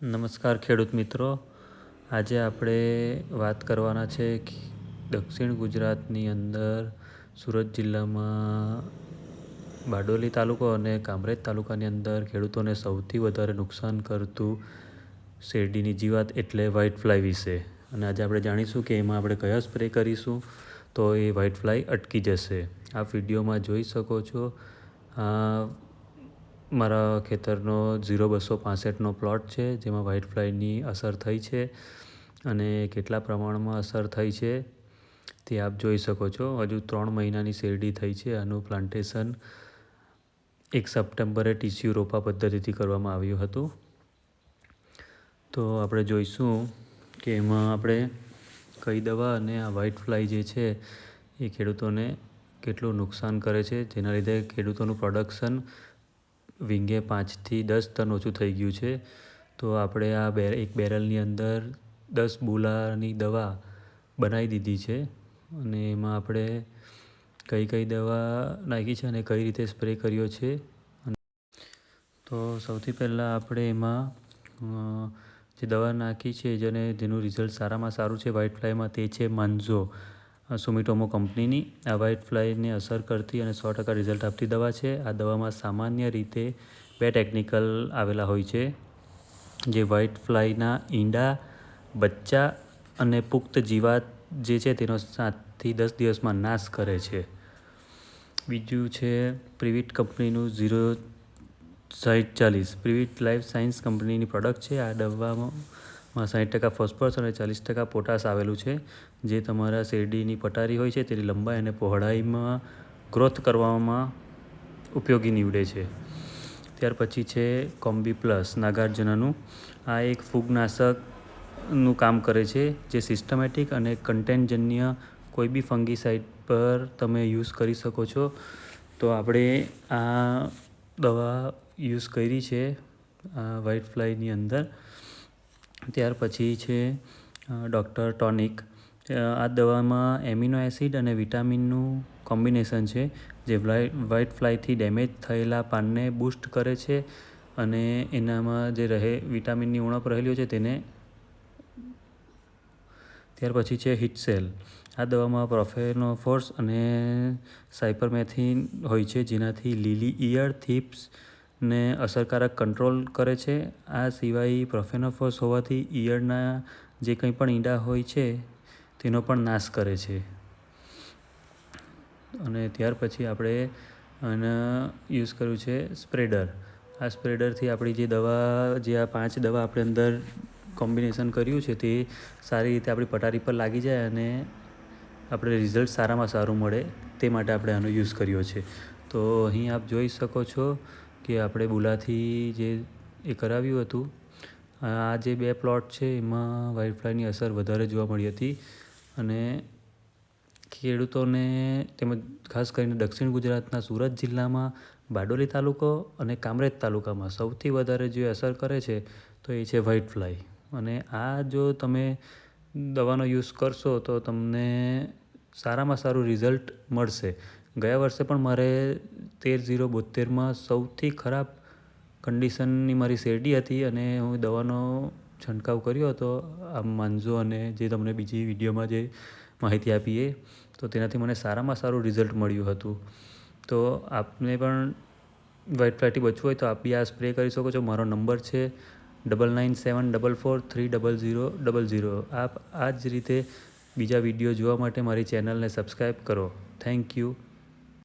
નમસ્કાર ખેડૂત મિત્રો. આજે આપણે વાત કરવાના છે કે દક્ષિણ ગુજરાતની અંદર સુરત જિલ્લામાં બારડોલી તાલુકો અને કામરેજ તાલુકાની અંદર ખેડૂતોને સૌથી વધારે નુકસાન કરતું શેરડીની જીવાત એટલે વ્હાઇટ ફ્લાય વિશે. અને આજે આપણે જાણીશું કે એમાં આપણે કયા સ્પ્રે કરીશું તો એ વ્હાઇટ ફ્લાય અટકી જશે. આ વિડીયોમાં જોઈ શકો છો. મારા ખેતરનો ઝીરો બસો પાંસઠનો પ્લોટ છે, જેમાં વ્હાઇટ ફ્લાયની અસર થઈ છે અને કેટલા પ્રમાણમાં અસર થઈ છે તે આપ જોઈ શકો છો. હજુ ત્રણ મહિનાની શેરડી થઈ છે. આનું પ્લાન્ટેશન એક સપ્ટેમ્બરે ટીસ્યુ રોપા પદ્ધતિથી કરવામાં આવ્યું હતું. તો આપણે જોઈશું કે એમાં આપણે કઈ દવા અને આ વ્હાઇટ ફ્લાય જે છે એ ખેડૂતોને કેટલું નુકસાન કરે છે, જેના લીધે ખેડૂતોનું પ્રોડક્શન વીંગે પાંચથી દસ ટન ઓછું થઈ ગયું છે. તો આપણે આ બે, એક બેરલની અંદર દસ બુલાની દવા બનાવી દીધી છે. અને એમાં આપણે કઈ કઈ દવા નાખી છે અને કઈ રીતે સ્પ્રે કર્યો છે. તો સૌથી પહેલાં આપણે એમાં જે દવા નાખી છે, જેને, જેનું રિઝલ્ટ સારામાં સારું છે વ્હાઇટ ફ્લાયમાં, તે છે માન્ઝો સુમિટોમો કંપનીની આ વ્હાઇટ ફ્લાયને અસર કરતી અને સો ટકા રિઝલ્ટ આપતી દવા છે. આ દવામાં સામાન્ય રીતે બે ટેકનિકલ આવેલા હોય છે. જે વ્હાઇટ ફ્લાયના ઈંડા, બચ્ચા અને પુખ્ત જીવાત જે છે તેનો સાતથી દસ દિવસમાં નાશ કરે છે. બીજું છે પ્રિવિટ કંપનીનું ઝીરો સાઠ ચાલીસ પ્રિવિટ લાઈફ સાયન્સ કંપનીની પ્રોડક્ટ છે. આ દવામાં સાઠ ટકા ફોસ્ફરસ અને ચાલીસ ટકા પોટાશ આવેલું છે. જે તમારા શેરડીની પટારી હોય છે તેની લંબાઈ અને પહોળાઈમાં ગ્રોથ કરવામાં ઉપયોગી નીવડે છે. ત્યાર પછી છે કોમ્બી પ્લસ નાગાર્જુનાનું. આ એક ફૂગનાશકનું કામ કરે છે જે સિસ્ટમેટિક અને કન્ટેન્ટજન્ય કોઈ બી ફંગીસાઇડ પર તમે યુઝ કરી શકો છો. તો આપણે આ દવા યુઝ કરી છે વ્હાઇટ ફ્લાયની અંદર. ત્યાર પછી છે ડૉક્ટર ટોનિક આ દવામાં એમિનો એસિડ અને વિટામિનનું કોમ્બિનેશન છે, જે વ્હાઇટ ફ્લાયથી ડેમેજ થયેલા પાનને બૂસ્ટ કરે છે અને એનામાં જે રહે વિટામિનની ઉણપ રહેલી છે તેને ત્યાર પછી છે હિટસેલ આ દવામાં પ્રોફેનોફોર્સ અને સાયપરમેથિન હોય છે, જેનાથી લીલી ઇયર થીપ્સ ને અસરકારક કંટ્રોલ કરે છે. આ સિવાય પ્રોફેનોફોર્સ હોવાથી ઈયળના જે કંઈ પણ ઈંડા હોય છે, તેનો પણ નાશ કરે છે. અને ત્યાર પછી આપણે આના યુઝ કર્યું છે સ્પ્રેડર. આ સ્પ્રેડરથી આપણી જે દવા, જે આ પાંચ દવા આપણે અંદર કોમ્બિનેશન કર્યું છે, તે સારી રીતે આપણી પટારી પર લાગી જાય અને આપણે રિઝલ્ટ સારામાં સારું મળે તે માટે આપણે આનો યુઝ કર્યો છે. તો અહીં આપ જોઈ શકો છો કે આપણે બુલાથી જે એ કરાવ્યું હતું, આ જે બે પ્લોટ છે એમાં વ્હાઇટ ફ્લાયની અસર વધારે જોવા મળી હતી. અને ખેડૂતોને તેમજ ખાસ કરીને દક્ષિણ ગુજરાતના સુરત જિલ્લામાં બારડોલી તાલુકો અને કામરેજ તાલુકામાં સૌથી વધારે જે અસર કરે છે તો એ છે વ્હાઇટ ફ્લાય અને આ જો તમે દવાનો યુઝ કરશો તો તમને સારામાં સારું રિઝલ્ટ મળશે. ગયા વર્ષે પણ મારે તેર ઝીરો બોત્તેરમાં સૌથી ખરાબ કન્ડિશનની મારી શેરડી હતી અને હું દવાનો છંટકાવ કર્યો હતો. આમ માનજો અને જે તમને બીજી વિડીયોમાં જે માહિતી આપી એ, તો તેનાથી મને સારામાં સારું રિઝલ્ટ મળ્યું હતું. તો આપને પણ વ્હાઇટ ફ્લાયથી બચવું હોય તો આપ બી આ સ્પ્રે કરી શકો છો. મારો નંબર છે double nine seven double four three double zero double zero આપ આ જ રીતે બીજા વીડિયો જોવા માટે મારી ચેનલને સબસ્ક્રાઈબ કરો. Thank you